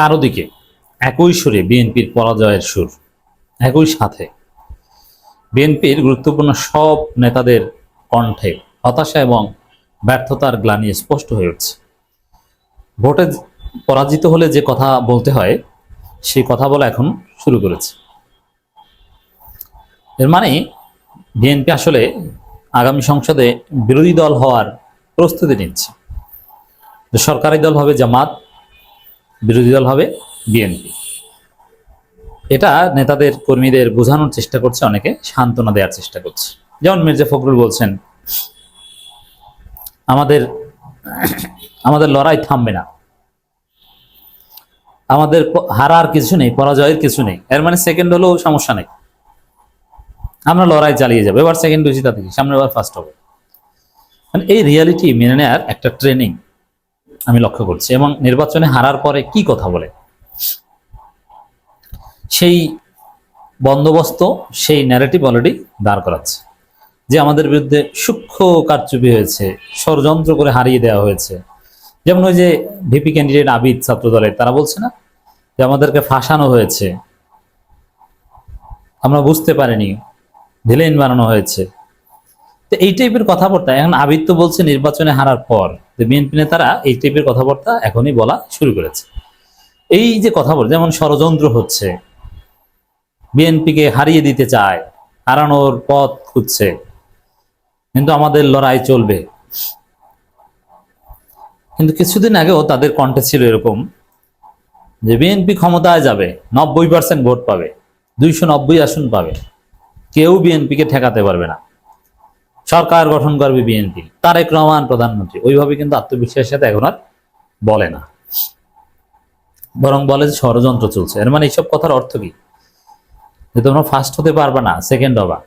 চারদিকে একই সুরে বিএনপির পরাজয়ের সুর, একই সাথে। বিএনপির গুরুত্বপূর্ণ সব নেতাদের কণ্ঠে হতাশা এবং ব্যর্থতার গ্লানি স্পষ্ট হয়ে উঠছে। ভোটে পরাজিত হলে যে কথা বলতে হয়, সেই কথা বলা এখন শুরু করেছে। এর মানে বিএনপি আসলে আগামী সংসদে বিরোধী দল হওয়ার প্রস্তুতি নিচ্ছে। সরকারি দল হবে জামাত বিরোধী দল হবে বিএনপি। এটা নেতাদের, কর্মীদের বোঝানোর চেষ্টা করছে অনেকে, সান্ত্বনা দেওয়ার চেষ্টা করছে। যেমন মির্জা ফখরুল বলছেন, আমাদের আমাদের লড়াই থামবে না। আমাদের হারার কিছু নেই, পরাজয়ের কিছু নেই। এর মানে সেকেন্ড হলেও সমস্যা নেই। আমরা লড়াই চালিয়ে যাব। এবার সেকেন্ড হয়েছি তাতে সামনে এবার ফার্স্ট হবে। মানে এই রিয়ালিটি মেনে নেওয়ার একটা ট্রেনিং আমি লক্ষ্য করছি এবং নির্বাচনে হারার পরে কি কথা বলে? সেই বন্দোবস্ত, সেই ন্যারেটিভ অলরেডি দাঁড় করাচ্ছে। যে আমাদের বিরুদ্ধে সূক্ষ্ম কারচুপি হয়েছে, ষড়যন্ত্র করে হারিয়ে দেওয়া হয়েছে। যেমন ওই যে ভিপি ক্যান্ডিডেট আবিদ ছাত্র দলের তারা বলছে না যে আমাদেরকে ফাঁসানো হয়েছে। আমরা বুঝতে পারিনি ভিলেন বানানো হয়েছে। তো এই টাইপের কথাবার্তা, এখন আবিদ তো বলছে নির্বাচনে হারার পর। বিএনপি নেতারা এই টাইপের কথাবার্তা এখনই বলা শুরু করেছে। এই যে কথা বলে যেমন ষড়যন্ত্র হচ্ছে, বিএনপিকে হারিয়ে দিতে চায়, হারানোর পথ খুঁজছে, কিন্তু আমাদের লড়াই চলবে। কিন্তু কিছুদিন আগেও তাদের কণ্ঠে ছিল এরকম যে বিএনপি ক্ষমতায় যাবে, নব্বই পার্সেন্ট ভোট পাবে, দুইশো নব্বই আসন পাবে, কেউ বিএনপিকে ঠেকাতে পারবে না। সরকার গঠন করবে বিএনপি তারেক রহমান প্রধানমন্ত্রী। ওইভাবে কিন্তু আত্মবিশ্বাসের সাথে এখন আর বলে না। বরং বলে যে ষড়যন্ত্র চলছে। এর মানে এইসব কথার অর্থ কি? যে তোমরা ফার্স্ট হতে পারবে না সেকেন্ড হবা।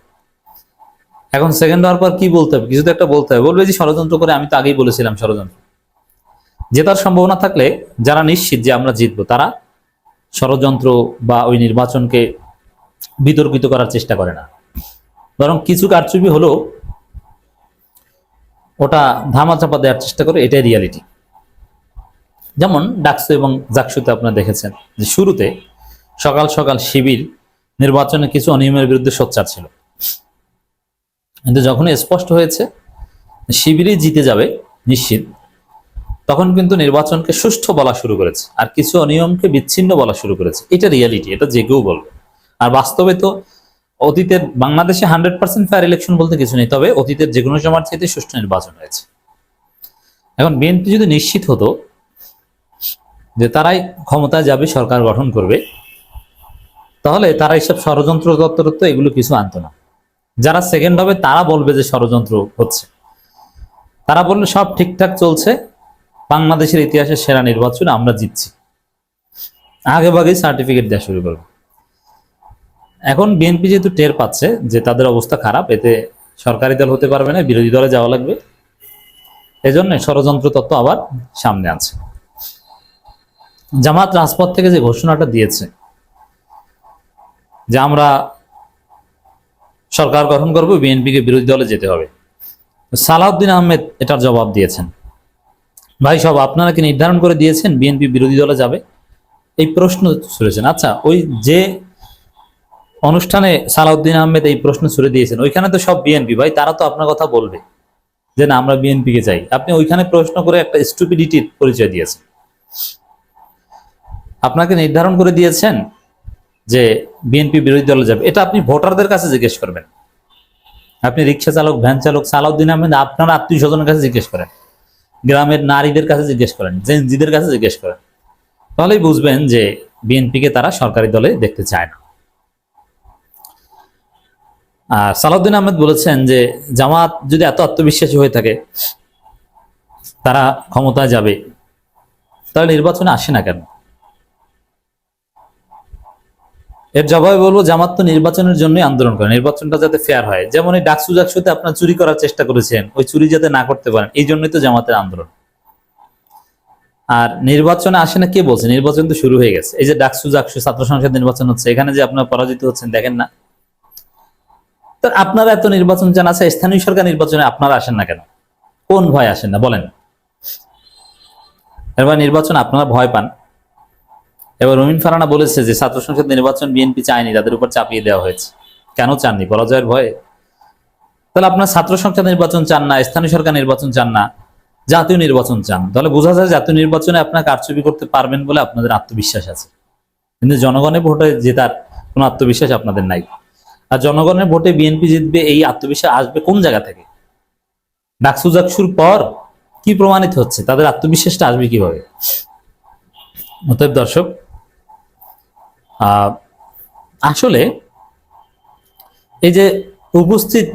এখন সেকেন্ড হওয়ার পর কি বলতে হবে? কিছু তো একটা বলতে হবে। বলবে যে ষড়যন্ত্র করে আমি তো আগেই বলেছিলাম ষড়যন্ত্র। জেতার সম্ভাবনা থাকলে যারা নিশ্চিত যে আমরা জিতবো, তারা ষড়যন্ত্র বা ওই নির্বাচনকে বিতর্কিত করার চেষ্টা করে না। বরং কিছু কারচুপি হলেও ওটা ধামাচাপা দেওয়ার চেষ্টা করে, এটাই রিয়ালিটি যেমন ডাকসু এবং জাকসুতে আপনারা দেখেছেন যে শুরুতে সকাল সকাল শিবির নির্বাচনে কিছু অনিয়মের বিরুদ্ধে সোচ্চার ছিল। কিন্তু যখন স্পষ্ট হয়েছে, শিবিরই জিতে যাবে নিশ্চিত, তখন কিন্তু নির্বাচনকে সুষ্ঠু বলা শুরু করেছে। আর কিছু অনিয়মকে বিচ্ছিন্ন বলা শুরু করেছে। এটা রিয়ালিটি এটা যে কেউ বলবে। আর বাস্তবে তো অতীতের বাংলাদেশে হান্ড্রেড পার্সেন্ট ফেয়ার ইলেকশন বলতে কিছু নেই, তবে অতীতের যে কোনো সময়ের চাইতে সুষ্ঠু নির্বাচন হয়েছে। এখন বিএনপি যদি নিশ্চিত হতো যে তারাই ক্ষমতায় যাবে, সরকার গঠন করবে, তাহলে তারা এইসব ষড়যন্ত্র তত্ত্বরত্ব এগুলো কিছু আনতো না। যারা সেকেন্ড হবে, তারা বলবে যে ষড়যন্ত্র হচ্ছে। তারা বললে সব ঠিকঠাক চলছে, বাংলাদেশের ইতিহাসের সেরা নির্বাচন আমরা জিতছি। আগে ভাগেই সার্টিফিকেট দেওয়া শুরু করবে। এখন বিএনপি যেহেতু টের পাচ্ছে যে তাদের অবস্থা খারাপ, এতে সরকারি দল হতে পারবে না, বিরোধী দলে যাওয়া লাগবে। এজন্য ষড়যন্ত্র তত্ত্ব আবার সামনে আছে। জামাত রাজপথ থেকে যে ঘোষণাটা দিয়েছে, যে আমরা সরকার গঠন করব বিএনপিকে বিরোধী দলে যেতে হবে। সালাউদ্দিন আহমেদ এটার জবাব দিয়েছেন। ভাই, সব আপনারা কি নির্ধারণ করে দিয়েছেন বিএনপি বিরোধী দলে যাবে? এই প্রশ্ন ছুড়েছেন আচ্ছা ওই যে অনুষ্ঠানে সালাউদ্দিন আহমেদ এই প্রশ্ন ছুড়ে দিয়েছেন। ওইখানে তো সব বিএনপি ভাই, তারা তো আপনার কথা বলবে। যে না, আমরা বিএনপিকে চাই। আপনি ওইখানে প্রশ্ন করে একটা স্টুপিডিটির পরিচয় দিয়েছেন। আপনাকে নির্ধারণ করে দিয়েছেন যে বিএনপি বিরোধী দলে যাবে। এটা আপনি ভোটারদের কাছে জিজ্ঞেস করবেন। আপনি রিক্সা চালক, ভ্যান চালক, সালাউদ্দিন আহমেদ, আপনার আত্মীয় স্বজনের কাছে জিজ্ঞেস করেন। গ্রামের নারীদের কাছে জিজ্ঞেস করেন জেনজিদের কাছে জিজ্ঞেস করেন। তাহলেই বুঝবেন যে বিএনপিকে তারা সরকারি দলে দেখতে চায় না। সালাউদ্দিন আহমেদ বলেছেন যে জামাত যদি এত আত্মবিশ্বাসী হয়ে থাকে, তারা ক্ষমতায় যাবে। তাহলে নির্বাচনে আসে না কেন? এর জবাবে বলব, জামাত তো নির্বাচনের জন্যই আন্দোলন করে, নির্বাচনটা যাতে ফেয়ার হয়। যেমন এই ডাকসু ডাকসুতে আপনার চুরি করার চেষ্টা করেছেন, ওই চুরি যাতে না করতে পারেন, এই জন্যই তো জামাতের আন্দোলন। আর নির্বাচনে আসে না, কে বলছে? নির্বাচন তো শুরু হয়ে গেছে। এই যে ডাকসু জাকসু ছাত্র সংসদ নির্বাচন হচ্ছে, এখানে যে আপনার পরাজিত হচ্ছেন, দেখেন না। তো আপনারা এত নির্বাচন চান আছে স্থানীয় সরকার নির্বাচনে আপনারা আসেন না কেন? কোন ভয় আসেন না, বলেন। এবার নির্বাচন আপনারা ভয় পান। এবার রমিন ফারানা বলেছে যে, ছাত্র সংসদ নির্বাচন বিএনপি চায়নি, তাদের উপর চাপিয়ে দেওয়া হয়েছে। কেন চাননি পরাজয়ের ভয়ে? তাহলে আপনার ছাত্র সংসদ নির্বাচন চান না, স্থানীয় সরকার নির্বাচন চান না, জাতীয় নির্বাচন চান। তাহলে বোঝা যায় জাতীয় নির্বাচনে আপনার কারচুপি করতে পারবেন বলে আপনাদের আত্মবিশ্বাস আছে। কিন্তু জনগণের ভোটে জেতার কোনো আত্মবিশ্বাস আপনাদের নাই। আর জনগণের ভোটে বিএনপি জিতবে, এই আত্মবিশ্বাস আসবে কোন জায়গা থেকে? ডাকসু জাকসুর পর কি প্রমাণিত হচ্ছে? তাদের আত্মবিশ্বাসটা আসবে কীভাবে? অতএব দর্শক আসলে এই যে উপস্থিত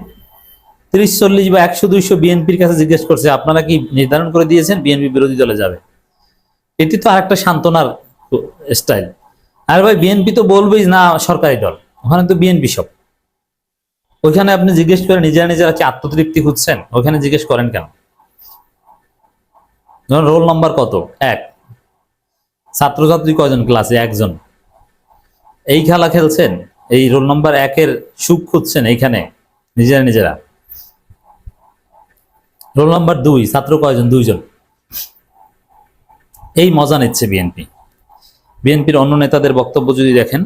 তিরিশ চল্লিশ বা একশো দুইশো বিএনপির কাছে জিজ্ঞেস করছে, আপনারা কি নির্ধারণ করে দিয়েছেন বিএনপি বিরোধী দলে যাবে? এটি তো আরেকটা সান্ত্বনার স্টাইল। আর ভাই বিএনপি তো বলবেই না সরকারি দল, ওখানে তো বিএনপি সব। ওইখানে আপনি জিজ্ঞেস করে নিজেরা নিজেরা কি আত্মতৃপ্তি খুঁজছেন? ওখানে জিজ্ঞেস করেন কেন? ধরুন রোল নাম্বার কত? এক। ছাত্রছাত্রী কয়জন ক্লাসে? একজন। এই খেলা খেলছেন? এই রোল নাম্বার একের সুখ খুঁজছেন এইখানে? নিজেরা নিজেরা। রোল নাম্বার দুই, ছাত্র কয়জন? দুইজন। এই মজা নিচ্ছে বিএনপি। বিএনপির অন্য নেতাদের বক্তব্য যদি দেখেন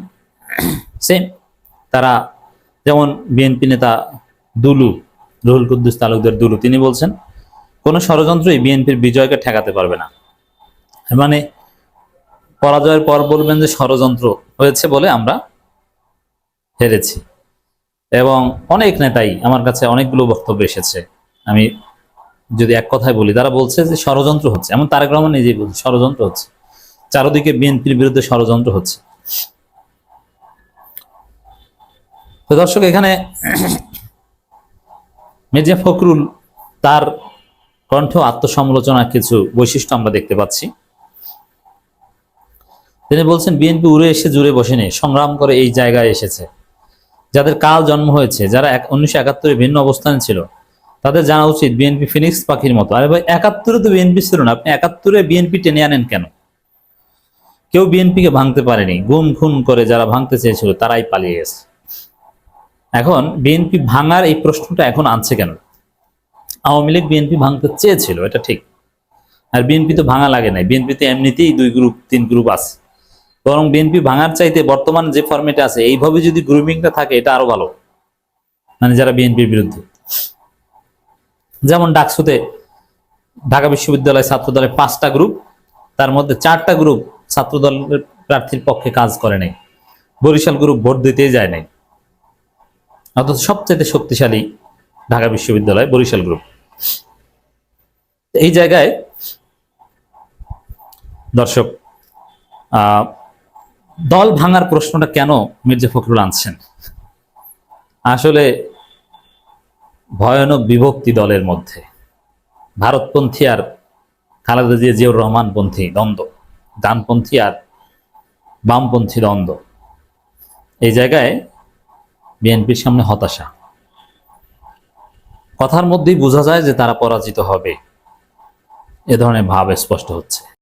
সেম তারা যেমন বিএনপি নেতা দুলু, রুহুল কুদ্দুস তালুকদার দুলু, তিনি বলছেন, কোনো ষড়যন্ত্রই বিএনপির বিজয়কে ঠেকাতে পারবে না। মানে পরাজয়ের পর বলবেন যে ষড়যন্ত্র হয়েছে বলে আমরা হেরেছি। এবং অনেক নেতাই আমার কাছে অনেকগুলো বক্তব্য এসেছে। আমি যদি এক কথায় বলি, তারা বলছে যে ষড়যন্ত্র হচ্ছে। এমন তারেক রহমান নিজেই বলছে, ষড়যন্ত্র হচ্ছে। চারদিকে বিএনপির বিরুদ্ধে ষড়যন্ত্র হচ্ছে। তো দর্শক, এখানে মির্জা ফখরুল তার কণ্ঠ আত্মসমালোচনার কিছু বৈশিষ্ট্য আমরা দেখতে পাচ্ছি। তিনি বলছেন, বিএনপি উড়ে এসে জুড়ে বসেনি, সংগ্রাম করে এই জায়গায় এসেছে। যাদের কাল জন্ম হয়েছে, যারা এক উনিশশো একাত্তরে ভিন্ন অবস্থানে ছিল, তাদের জানা উচিত বিএনপি ফিনিক্স পাখির মতো। আরে ভাই, একাত্তরে তো বিএনপি ছিল না, আপনি একাত্তরে বিএনপি টেনে আনেন কেন? কেউ বিএনপিকে ভাঙতে পারেনি। গুম খুন করে যারা ভাঙতে চেয়েছিল, তারাই পালিয়ে গেছে। এখন বিএনপি ভাঙার এই প্রশ্নটা এখন আনছে কেন? আওয়ামী লীগ বিএনপি ভাঙতে চেয়েছিল, এটা ঠিক। আর বিএনপি তো ভাঙা লাগে নাই। বিএনপিতে এমনিতেই দুই গ্রুপ তিন গ্রুপ আছে। বরং বিএনপি ভাঙার চাইতে বর্তমান যে ফরম্যাটে আছে, এইভাবে যদি গ্রুমিংটা থাকে, এটা আরও ভালো। মানে যারা বিএনপির বিরুদ্ধে। যেমন ডাকসুতে ঢাকা বিশ্ববিদ্যালয় ছাত্র দলের পাঁচটা গ্রুপ তার মধ্যে চারটা গ্রুপ ছাত্র দলের প্রার্থীর পক্ষে কাজ করে নাই। বরিশাল গ্রুপ ভোট দিতেই যায় নাই। অর্থাৎ সবচেয়ে শক্তিশালী ঢাকা বিশ্ববিদ্যালয় বরিশাল গ্রুপ এই জায়গায় দর্শক দল ভাঙার প্রশ্নটা কেন মির্জা ফখরুল আনছেন? আসলে ভয়ানক বিভক্তি দলের মধ্যে। ভারতপন্থী আর খালেদা জিয়া জিয়াউর রহমান পন্থী দ্বন্দ্ব, ডানপন্থী আর বামপন্থী দ্বন্দ্ব। এই জায়গায় বিএনপির সামনে হতাশা। কথার মধ্যেই বোঝা যায় যে তারা পরাজিত হবে। এ ধরনের ভাব স্পষ্ট হচ্ছে।